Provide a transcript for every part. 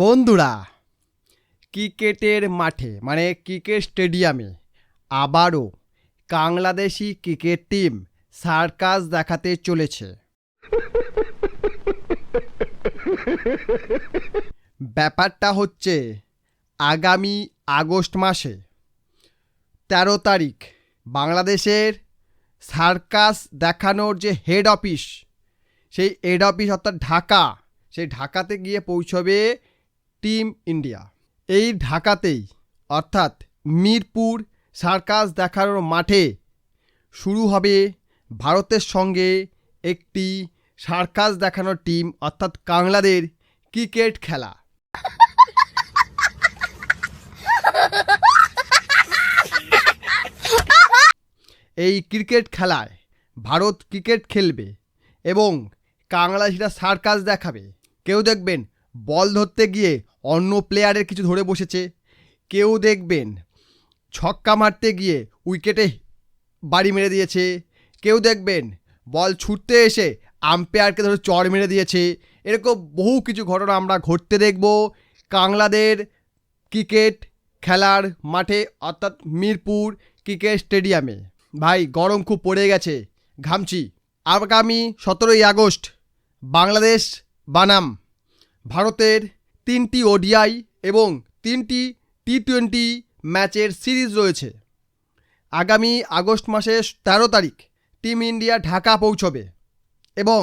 বন্ধুরা, ক্রিকেটের মাঠে মানে ক্রিকেট স্টেডিয়ামে আবারও বাংলাদেশি ক্রিকেট টিম সার্কাস দেখাতে চলেছে। ব্যাপারটা হচ্ছে, আগামী আগস্ট মাসে তেরো তারিখ, বাংলাদেশের সার্কাস দেখানোর যে হেড অফিস সেই হেড অফিস অর্থাৎ ঢাকা, সেই ঢাকাতে গিয়ে পৌঁছবে টিম ইন্ডিয়া। এই ঢাকাতেই, অর্থাৎ মিরপুর সার্কাস দেখানোর মাঠে শুরু হবে ভারতের সঙ্গে একটি সার্কাস দেখানোর টিম, অর্থাৎ কাংলাদের ক্রিকেট খেলা। এই ক্রিকেট খেলায় ভারত ক্রিকেট খেলবে এবং কাংলাদেশিরা সার্কাস দেখাবে। কেউ দেখবেন বল ধরতে গিয়ে অন্য প্লেয়ারের কিছু ধরে বসেছে। কেউ দেখবেন ছক্কা মারতে গিয়ে উইকেটে বাড়ি মেরে দিয়েছে। কেউ দেখবেন বল ছুটতে এসে আম্পায়ারকে ধরে চড় মেরে দিয়েছে। এরকম বহু কিছু ঘটনা আমরা ঘটতে দেখব। কাংলাদের ক্রিকেট খেলার মাঠে, অর্থাৎ মিরপুর ক্রিকেট স্টেডিয়ামে ভাই, গরম খুব পড়ে গেছে। ঘামছি। আগামী সতেরোই আগস্ট বাংলাদেশ বানাম ভারতের তিনটি ওডিআই এবং তিনটি টি টোয়েন্টি ম্যাচের সিরিজ রয়েছে। আগামী আগস্ট মাসের তেরো তারিখ টিম ইন্ডিয়া ঢাকা পৌঁছবে এবং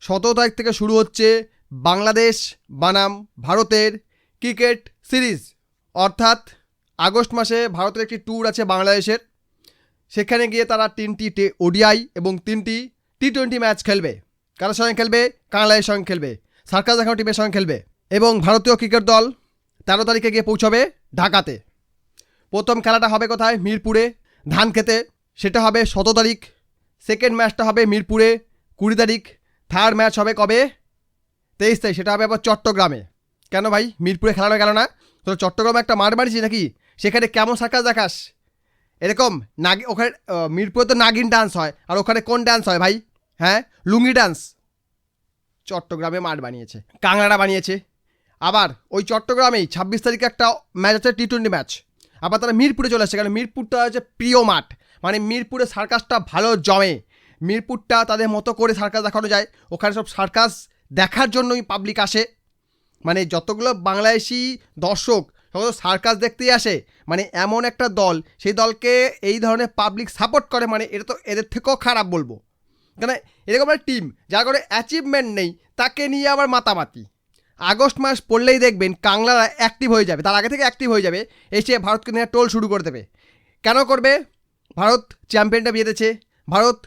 সতেরো তারিখ থেকে শুরু হচ্ছে বাংলাদেশ বানাম ভারতের ক্রিকেট সিরিজ। অর্থাৎ আগস্ট মাসে ভারতের একটি ট্যুর আছে বাংলাদেশের। সেখানে গিয়ে তারা তিনটি ওডিআই এবং তিনটি টি টোয়েন্টি ম্যাচ খেলবে। কারোর সঙ্গে খেলবে? বাংলাদেশের সঙ্গে খেলবে। সার্কাস দেখানো টিমের সঙ্গে খেলবে। এবং ভারতীয় ক্রিকেট দল তেরো তারিখে গিয়ে পৌঁছবে ঢাকাতে। প্রথম খেলাটা হবে কোথায়? মিরপুরে। ধান খেতে। সেটা হবে সতেরো তারিখ। সেকেন্ড ম্যাচটা হবে মিরপুরে, কুড়ি তারিখ। থার্ড ম্যাচ হবে কবে? তেইশ তারিখ। সেটা হবে আবার চট্টগ্রামে। কেন ভাই? মিরপুরে খেলানো গেল না? তোর চট্টগ্রামে একটা মাঠ মারিছি নাকি? সেখানে কেমন সার্কাস দেখাস? এরকম নাগি ওখানে মিরপুরে তো নাগিন ডান্স হয়। আর ওখানে কোন ডান্স হয় ভাই? হ্যাঁ? লুঙ্গি ডান্স চট্টগ্রামে মাঠ বানিয়েছে। কাংড়াটা বানিয়েছে। আবার ওই চট্টগ্রামেই ছাব্বিশ তারিখে একটা ম্যাচ আছে টি টোয়েন্টি ম্যাচ আবার তারা মিরপুরে চলে আসছে, কারণ মিরপুরটা হচ্ছে প্রিয় মাঠ। মানে মিরপুরে সার্কাসটা ভালো জমে। মিরপুরটা তাদের মতো করে সার্কাস দেখানো যায়। ওখানে সব সার্কাস দেখার জন্যই পাবলিক আসে। মানে যতগুলো বাংলাদেশি দর্শক সকল সার্কাস দেখতেই আসে মানে এমন একটা দল, সেই দলকে এই ধরনের পাবলিক সাপোর্ট করে মানে এটা তো এদের থেকেও খারাপ বলব। কেন? এরকম একটা টিম যার করে অ্যাচিভমেন্ট নেই, তাকে নিয়ে আবার মাতামাতি। আগস্ট মাস পড়লেই দেখবেন কাংলারা অ্যাক্টিভ হয়ে যাবে, তার আগে থেকে অ্যাক্টিভ হয়ে যাবে, এসে ভারতকে নিয়ে টোল শুরু করে দেবে। কেন করবে? ভারত চ্যাম্পিয়নটা জিতেছে, Bharat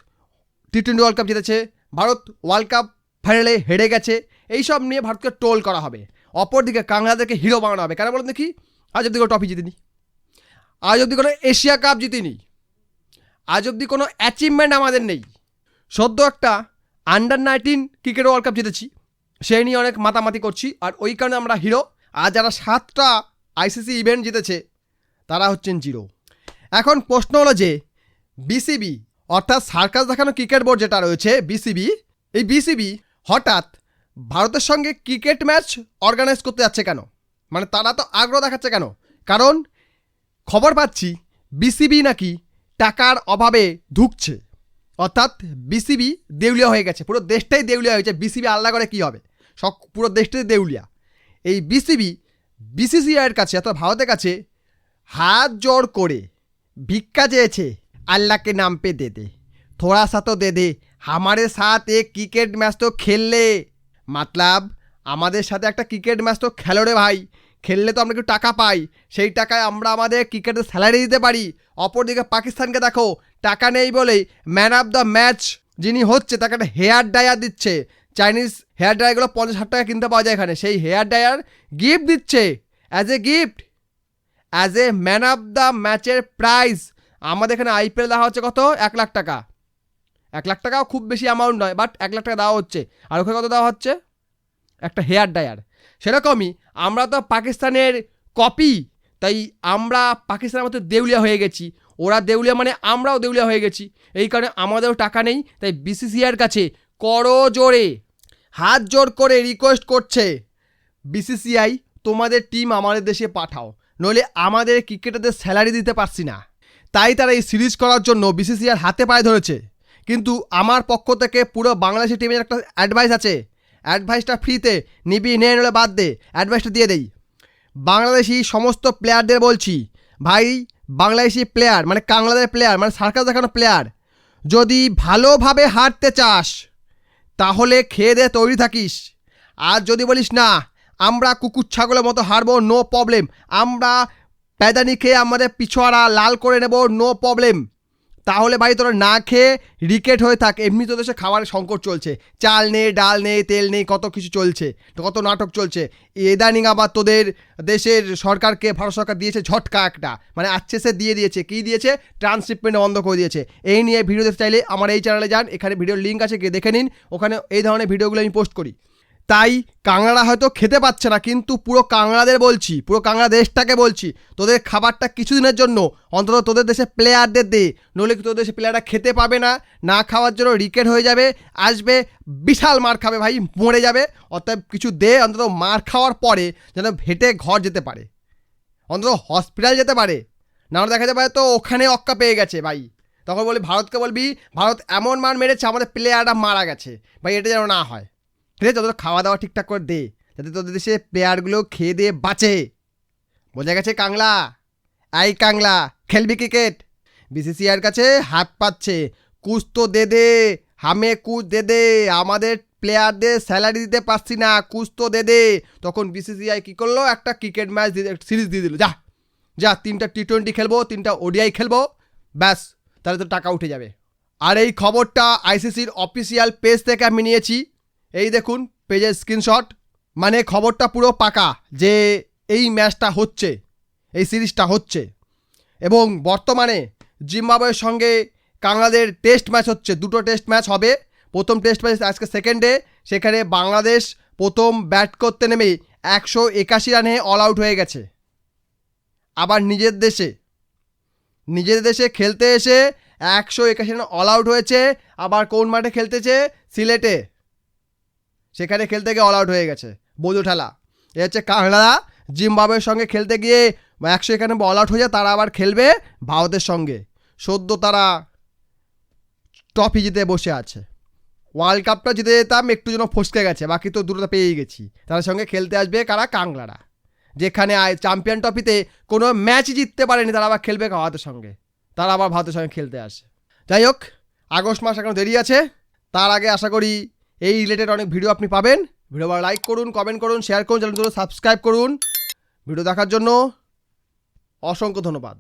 T twenty world cup জিতেছে, ভারত ওয়ার্ল্ড কাপ ফাইনালে হেরে গেছে, এইসব নিয়ে ভারতকে টোল করা হবে। অপরদিকে কাংলাদেরকে হিরো বানানো হবে। কেন বলুন দেখি? আজ অব্দি কোনো ট্রফি জিতিনি। আজ অব্দি কোনো এশিয়া কাপ জিতিনি। আজ অব্দি কোনো অ্যাচিভমেন্ট আমাদের নেই। সদ্য একটা under nineteen cricket world cup জিতেছি। সেই নিয়ে অনেক মাতামাতি করছি। আর ওই কারণে আমরা হিরো। আর যারা সাতটা আইসিসি ইভেন্ট জিতেছে, তারা হচ্ছেন জিরো। এখন প্রশ্ন হলো যে বিসিবি অর্থাৎ সার্কাস দেখানো ক্রিকেট বোর্ড যেটা রয়েছে বিসিবি এই বিসিবি হঠাৎ ভারতের সঙ্গে ক্রিকেট ম্যাচ অর্গানাইজ করতে যাচ্ছে কেন? মানে তারা তো আগ্রহ দেখাচ্ছে কেন? কারণ খবর পাচ্ছি বিসিবি নাকি টাকার অভাবে ধুকছে। অর্থাৎ বিসিবি দেউলিয়া হয়ে গেছে। পুরো দেশটাই দেউলিয়া হয়েছে বিসিবি আলাদা করে কী হবে? সব পুরো দেশটাতে দেউলিয়া। এই বিসিবি বিসিসিআইয়ের কাছে অর্থাৎ ভারতের কাছে হাত জোর করে ভিক্ষা চেয়েছে, আল্লাহকে নাম পে দে দে। থোড়া সা তো দে দে আমারে সাথে ক্রিকেট ম্যাচ তো খেললে। মাতলাব, আমাদের সাথে একটা ক্রিকেট ম্যাচ তো খেলো রে ভাই। খেললে তো আমরা একটু টাকা পাই, সেই টাকায় আমরা আমাদের ক্রিকেটের স্যালারি দিতে পারি। অপরদিকে পাকিস্তানকে দেখো, টাকা নেই বলেই ম্যান অফ দ্য ম্যাচ যিনি হচ্ছে তাকে একটা হেয়ার ডায়ার দিচ্ছে। চাইনিজ হেয়ার ড্রায়ারগুলো পঞ্চাশ ষাট টাকা কিনতে পাওয়া যায় এখানে। সেই হেয়ার ড্রায়ার গিফট দিচ্ছে। As a gift as a man of the ম্যাচের প্রাইজ আমাদের এখানে আইপিএল দেওয়া হচ্ছে কত? এক লাখ টাকা। এক লাখ টাকাও খুব বেশি অ্যামাউন্ট নয় বাট এক লাখ টাকা দেওয়া হচ্ছে। আর ওখানে কত দেওয়া হচ্ছে? একটা হেয়ার ড্রায়ার সেরকমই আমরা তো পাকিস্তানের কপি তাই আমরা পাকিস্তানের মতো দেউলিয়া হয়ে গেছি। ওরা দেউলিয়া মানে আমরাও দেউলিয়া হয়ে গেছি। এই কারণে আমাদেরও টাকা নেই, তাই বিসিসিআইয়ের কাছে করো জোরে। হাত জোর করে রিকোয়েস্ট করছে বিসিসিআই তোমাদের টিম আমাদের দেশে পাঠাও। নইলে আমাদের ক্রিকেটারদের স্যালারি দিতে পারছি না। তাই তারা এই সিরিজ করার জন্য বিসিসিআর হাতে পায়ে ধরেছে। কিন্তু আমার পক্ষ থেকে পুরো বাংলাদেশের টিমের একটা অ্যাডভাইস আছে। অ্যাডভাইসটা ফ্রিতে নিবি, নে নলে বাদ দে। অ্যাডভাইসটা দিয়ে দেই। বাংলাদেশি সমস্ত প্লেয়ারদের বলছি, ভাই, বাংলাদেশি প্লেয়ার মানে কাংলাদের প্লেয়ার মানে সার্কাস দেখানো প্লেয়ার যদি ভালোভাবে হাঁটতে চাস তাহলে খেয়ে দে, তৈরি থাকিস। আর যদি বলিস না, আমরা কুকুর ছাগলের মতো হারবো নো প্রবলেম আমরা প্যাদানি খেয়ে আমাদের পিছোয়ারা লাল করে নেব নো প্রবলেম তাহলে ভাই তোরা না খেয়ে রিকেট হয়ে থাক। এমনি তো দেশে খাবারের সংকট চলছে। চাল নেই, ডাল নেই, তেল নেই, কত কিছু চলছে, কত নাটক চলছে। এদানিং আবার তোদের দেশের সরকারকে, ভারত সরকার দিয়েছে ঝটকা একটা। মানে আচ্ছে সে দিয়ে দিয়েছে। কী দিয়েছে? ট্রান্সশিপমেন্ট বন্ধ করে দিয়েছে। এই নিয়ে ভিডিও দেখতে চাইলে আমার এই চ্যানেলে যান। এখানে ভিডিওর লিঙ্ক আছে, গিয়ে দেখে নিন। ওখানে এই ধরনের ভিডিওগুলো আমি পোস্ট করি। তাই কাংড়া হয়তো খেতে পাচ্ছে না, কিন্তু পুরো কাংড়াদের বলছি, পুরো কাংড়া দেশটাকে বলছি, তোদের খাবারটা কিছুদিনের জন্য, অন্তত তোদের দেশে প্লেয়ারদের দে, নইলে তোদের দেশে প্লেয়াররা খেতে পাবে না না খাওয়ার জন্য রিকেট হয়ে যাবে, আসবে, বিশাল মার খাবে ভাই, মরে যাবে, অতএব কিছু দে, অন্তত মার খাওয়ার পরে যেন ভেটে ঘর যেতে পারে, অন্তত হসপিটাল যেতে পারে, না দেখা পারে তো ওখানে অক্কা পেয়ে গেছে ভাই, তখন বলি ভারতকে বলবি, ভারত এমন মার মেরেছে, আমাদের প্লেয়াররা মারা গেছে, ভাই, এটা যেন না হয়। ঠিক আছে, তোদের খাওয়া দাওয়া ঠিকঠাক করে দে, যাতে তোদের দেশে প্লেয়ারগুলো খেয়ে দিয়ে বাঁচে। বোঝা গেছে কাংলা? আই কাংলা, খেলবি ক্রিকেট বিসিসিআর কাছে হাত পাচ্ছে। কুচ তো দে দে, হামে কুচ দে দে, আমাদের প্লেয়ারদের স্যালারি দিতে পারছি না কুচ তো দে দে। তখন বিসিসিআই কী করল? একটা ক্রিকেট ম্যাচ সিরিজ দিয়ে দিল। যা যা, তিনটা টি টোয়েন্টি খেলব, তিনটা ওডিআই খেলব, ব্যাস, তাহলে তো টাকা উঠে যাবে। আর এই খবরটা আইসিসির অফিসিয়াল পেজ থেকে আমি নিয়েছি। এই দেখুন, পেজের স্ক্রিনশট মানে খবরটা পুরো পাকা যে এই ম্যাচটা হচ্ছে, এই সিরিজটা হচ্ছে। এবং বর্তমানে জিম্বাবুয়ের সঙ্গে কাংলাদের টেস্ট ম্যাচ হচ্ছে, দুটো টেস্ট ম্যাচ হবে। প্রথম টেস্ট ম্যাচ আজকে সেকেন্ড সেখানে বাংলাদেশ প্রথম ব্যাট করতে নেমেই একশো একাশি রানে অল আউট হয়ে গেছে। আবার নিজের দেশে নিজের দেশে খেলতে এসে একশো একাশি রান অল আউট হয়েছে। আবার কোন মাঠে খেলতেছে? সিলেটে। সেখানে খেলতে গিয়ে অল আউট হয়ে গেছে। বোঝো ঠেলা। এ হচ্ছে কাংলা জিম্বাবুয়ের সঙ্গে খেলতে গিয়ে একশো এখানে অল আউট হয়ে যায়, তারা আবার খেলবে ভারতের সঙ্গে। সদ্য তারা ট্রফি জিতে বসে আছে। ওয়ার্ল্ড কাপটা জিতে যেতাম, একটু যেন ফসকে গেছে, বাকি তো দুটোটা পেয়েই গেছি। তাদের সঙ্গে খেলতে আসবে কারা? কাংলারা যেখানে আয় চ্যাম্পিয়ন ট্রফিতে কোনো ম্যাচ জিততে পারেনি, তারা আবার খেলবে ভারতের সঙ্গে। তারা আবার ভারতের সঙ্গে খেলতে আসে। যাই হোক, আগস্ট মাস এখনও দেরি আছে। তার আগে আশা করি এই রিলেটেড অনেক ভিডিও আপনি পাবেন। ভিডিও লাইক করুন কমেন্ট করুন শেয়ার করুন চ্যানেলগুলো সাবস্ক্রাইব করুন। ভিডিও দেখার জন্য অসংখ্য ধন্যবাদ।